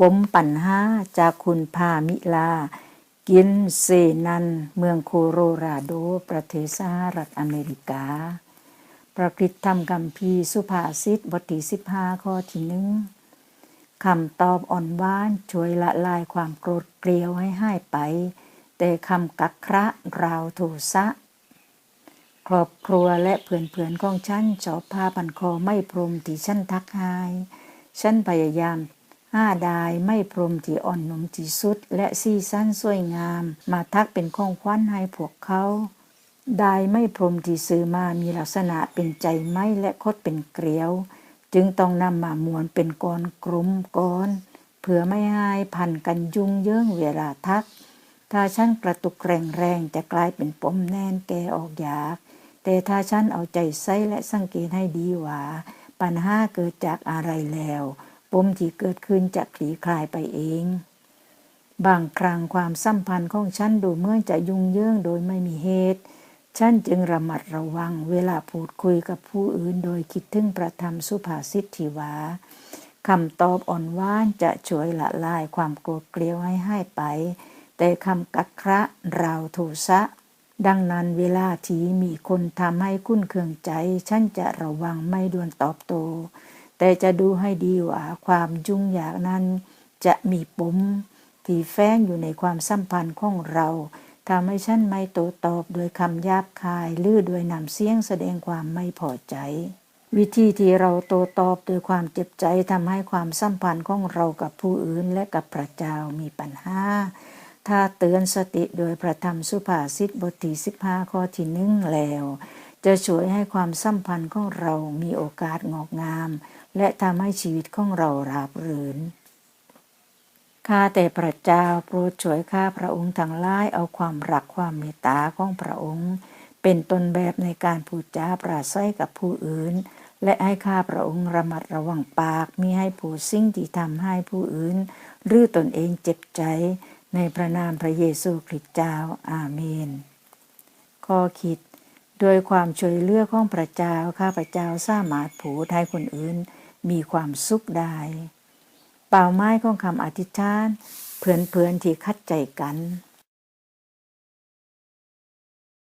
ปมปัญหาจากคุณพามิลา กินเซนัน เมืองโคโรราโด ประเทศสหรัฐอเมริกา ประกฤษธรรมกัมพีสุภาษิตบทที่สิบห้าข้อที่หนึ่งคำตอบอ่อนหวานช่วยละลายความโกรธเกลียวให้หายไป แต่คำกักคระราวโทสะครอบครัวและเพื่อนๆของฉันชอบพาปันคอไม่พรมที่ฉันทักหาย ฉันพยายาม ห้าดายไม่พรมที่อ่อนหนุ่มที่สุด และซีสั้นสวยงาม มาทักเป็นของขวัญให้พวกเขาดายไม่พรมที่ซื้อมามีลักษณะเป็นใจไม้และคดเป็นเกลียว จึงต้องนำมามวนเป็นกรกลุ่มก้อนเพื่อไม่ให้พันกันยุ่งเยิ้งเวลาทัก ถ้าฉันกระตุกแรงๆจะกลายเป็นปมแน่นแกออกอยาก แต่ถ้าฉันเอาใจใส่และสังเกตให้ดีว่า ปัญหาเกิดจากอะไรแล้ว มที่เกิดขึ้นจะคลี่คลายไปเอง บางครั้งความสัมพันธ์ของฉันดูเหมื่อนจะยุ่งเยิงโดยไม่มีเหตุ ฉันจึงระมัดระวังเวลาพูดคุยกับผู้อื่นโดยคิดถึงประธรรมสุภาษิตที่ว่าคำตอบอ่อนหวานจะช่วยละลายความโกรธเกลียวให้หายไป แต่คำกักคระราวโทสะดังนั้นเวลาที่มีคนทำให้คุ้นเคืองใจ ฉันจะระวังไม่ด่วนตอบโต แต่จะดูให้ดีว่าความยุ่งยากนั้น จะมีปมที่แฝงอยู่ในความสัมพันธ์ของเราทำให้ฉันไม่โตตอบโดยคำหยาบคายหรือโดยนำเสียงแสดงความไม่พอใจ วิธีที่เราโตตอบโดยความเจ็บใจทำให้ความสัมพันธ์ของเรากับผู้อื่นและกับพระเจ้ามีปัญหาถ้าเตือนสติโดยพระธรรมสุภาษิตบทที่สิบห้าข้อที่หนึ่งแล้ว จะช่วยให้ความสัมพันธ์ของเรามีโอกาสงอกงาม และทำให้ชีวิตของเราราบรื่นข้าแต่พระเจ้าโปรดช่วยข้าพระองค์ทั้งหลายเอาความรักความเมตตาของพระองค์ เป็นต้นแบบในการพูดจาปราศัยกับผู้อื่น และให้ข้าพระองค์ระมัดระวังปากมิให้ผู้สิ่งที่ทำให้ผู้อื่น หรือตนเองเจ็บใจ ในพระนามพระเยซูคริสต์เจ้าอาเมนข้อคิด โดยความช่วยเหลือของพระเจ้าข้าพระเจ้าสามารถผูดให้คนอื่นมีความสุขได้เป่าไม้ของคำอธิษฐานเพื่อนๆที่คัดใจกัน